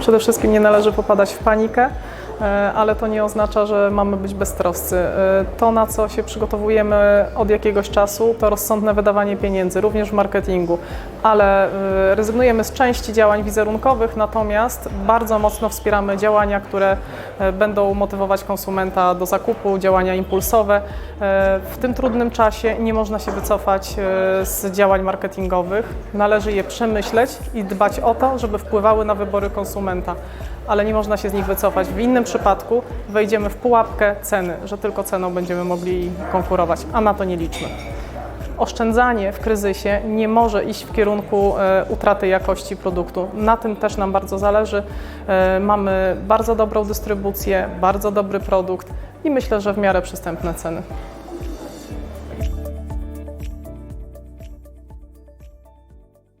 Przede wszystkim nie należy popadać w panikę, ale to nie oznacza, że mamy być beztroscy. E, To, na co się przygotowujemy od jakiegoś czasu, to rozsądne wydawanie pieniędzy, również w marketingu, ale e, rezygnujemy z części działań wizerunkowych, natomiast bardzo mocno wspieramy działania, które e, będą motywować konsumenta do zakupu, działania impulsowe. E, W tym trudnym czasie nie można się wycofać e, z działań marketingowych. Należy je przemyśleć i dbać o to, żeby wpływały na wybory konsumenta, ale nie można się z nich wycofać. W innym przypadku wejdziemy w pułapkę ceny, że tylko ceną będziemy mogli konkurować, a na to nie liczmy. Oszczędzanie w kryzysie nie może iść w kierunku e, utraty jakości produktu. Na tym też nam bardzo zależy. E, Mamy bardzo dobrą dystrybucję, bardzo dobry produkt i myślę, że w miarę przystępne ceny.